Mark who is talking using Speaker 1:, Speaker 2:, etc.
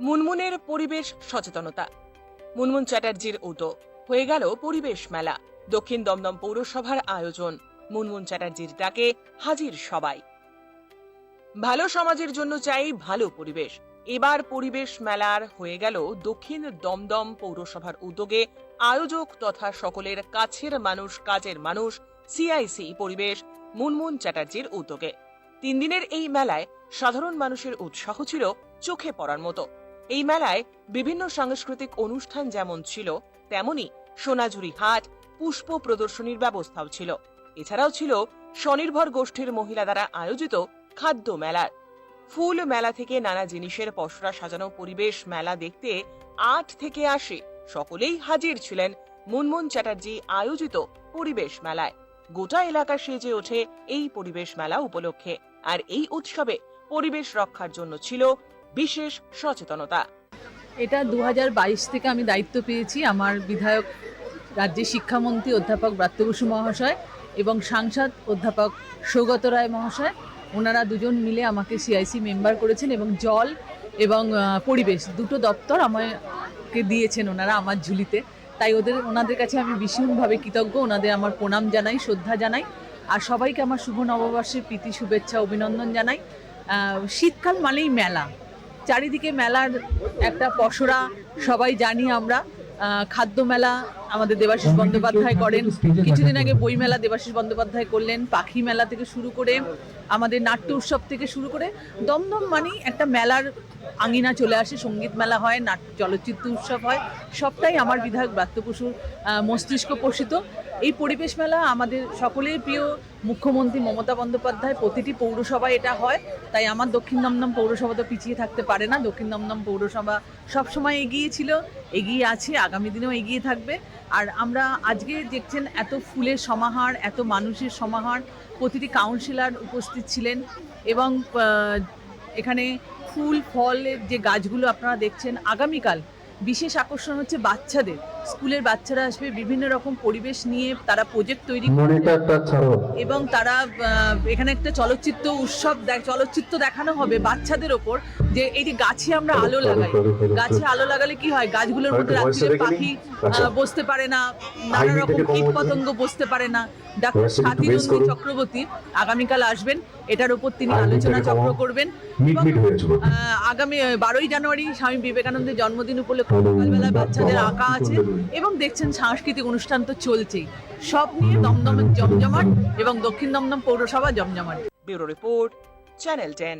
Speaker 1: মুনমুনের পরিবেশ সচেতনতা। মুনমুন চ্যাটার্জির উদ্যোগ হয়ে গেল পরিবেশ মেলা। দক্ষিণ দমদম পৌরসভার আয়োজন। মুনমুন চ্যাটার্জির ডাকে হাজির সবাই। ভালো সমাজের জন্য চাই ভালো পরিবেশ। এবার পরিবেশ মেলার হয়ে গেল দক্ষিণ দমদম পৌরসভার উদ্যোগে আয়োজক তথা সকলের কাছের মানুষ, কাজের মানুষ, সিআইসি পরিবেশ মুনমুন চ্যাটার্জির উদ্যোগে। তিন দিনের এই মেলায় সাধারণ মানুষের উৎসাহ ছিল চোখে পড়ার মতো। এই মেলায় বিভিন্ন সাংস্কৃতিক অনুষ্ঠান যেমন ছিল, তেমনি সোনাঝুরি হাট, পুষ্প প্রদর্শনীর ব্যবস্থাও ছিল। এছাড়াও ছিল স্বনির্ভর গোষ্ঠীর মহিলা দ্বারা আয়োজিত খাদ্য মেলার। ফুল মেলা থেকে নানা জিনিসের পসরা সাজানো পরিবেশ মেলা দেখতে আট থেকে আসে সকলেই হাজির ছিলেন মুনমুন চ্যাটার্জি আয়োজিত পরিবেশ মেলায়। গোটা এলাকা সেজে ওঠে এই পরিবেশ মেলা উপলক্ষে। আর এই উৎসবে পরিবেশ রক্ষার জন্য ছিল বিশেষ সচেতনতা।
Speaker 2: এটা দু হাজার বাইশ থেকে আমি দায়িত্ব পেয়েছি আমার বিধায়ক রাজ্যের শিক্ষামন্ত্রী অধ্যাপক ব্রাত্য বসু মহাশয় এবং সাংসদ অধ্যাপক সৌগত রায় মহাশয়। ওনারা দুজন মিলে আমাকে সিআইসি মেম্বার করেছেন এবং জল এবং পরিবেশ দুটো দপ্তর আমাকে দিয়েছেন ওনারা আমার ঝুলিতে। তাই ওদের, ওনাদের কাছে আমি ভীষণভাবে কৃতজ্ঞ। ওনাদের আমার প্রণাম জানাই, শ্রদ্ধা জানাই। আর সবাইকে আমার শুভ নববর্ষের প্রীতি, শুভেচ্ছা, অভিনন্দন জানাই। শীতকাল মানেই মেলা। চারিদিকে মেলার একটা পসরা সবাই জানি আমরা। খাদ্য মেলা আমাদের দেবাশিস বন্দ্যোপাধ্যায় করেন। কিছুদিন আগে বই মেলা দেবাশিস বন্দ্যোপাধ্যায় করলেন পাখি মেলা থেকে শুরু করে আমাদের নাট্য উৎসব থেকে শুরু করে দমদম মানেই একটা মেলার আঙিনা চলে আসে। সংগীত মেলা হয় নাট চলচ্চিত্র উৎসব হয়। সবটাই আমার বিধায়ক ব্রাত্যপশুর মস্তিষ্ক পোষিত। এই পরিবেশ মেলা আমাদের সকলের প্রিয় মুখ্যমন্ত্রী মমতা বন্দ্যোপাধ্যায়, প্রতিটি পৌরসভায় এটা হয়। তাই আমার দক্ষিণ দমদম পৌরসভা তো পিছিয়ে থাকতে পারে না। দক্ষিণ দমদম পৌরসভা সবসময় এগিয়ে ছিল, এগিয়ে আছে, আগামী দিনেও এগিয়ে থাকবে। আর আমরা আজকে দেখছেন এত ফুলের সমাহার, এত মানুষের সমাহার। প্রতিটি কাউন্সিলর উপস্থিত ছিলেন এবং এখানে ফুল, ফলের যে গাছগুলো আপনারা দেখছেন, আগামীকাল বিশেষ আকর্ষণ হচ্ছে বাচ্চাদের। স্কুলের বাচ্চারা আসবে বিভিন্ন রকম পরিবেশ নিয়ে তারা প্রজেক্ট তৈরি করবে এবং তারা এখানে একটা চলচ্চিত্র উৎসব দেখ- চলচ্চিত্র দেখানো হবে বাচ্চাদের ওপর যে এই যে গাছে আমরা আলো লাগাই। গাছে আলো লাগালে কি হয়? গাছগুলোর মধ্যে
Speaker 3: recording?
Speaker 2: পাখি
Speaker 3: আচ্ছা।
Speaker 2: বসতে পারে না নানা রকম কীট পতঙ্গ বসতে পারে না। ডাক্তার
Speaker 3: Voice
Speaker 2: স্বাতী নন্দী চক্রবর্তী আগামীকাল আসবেন এটার উপর তিনি আলোচনা চক্র করবেন আগামী বারোই জানুয়ারি স্বামী বিবেকানন্দের জন্মদিন উপলক্ষে সকালবেলা বাচ্চাদের আঁকা আছে? এবং দেখছেন সাংস্কৃতিক অনুষ্ঠান তো চলছেই। সব নিয়ে দমদমের জমজমাট এবং দক্ষিণ দমদম পৌরসভা জমজমাট।
Speaker 1: Bureau report, channel ten.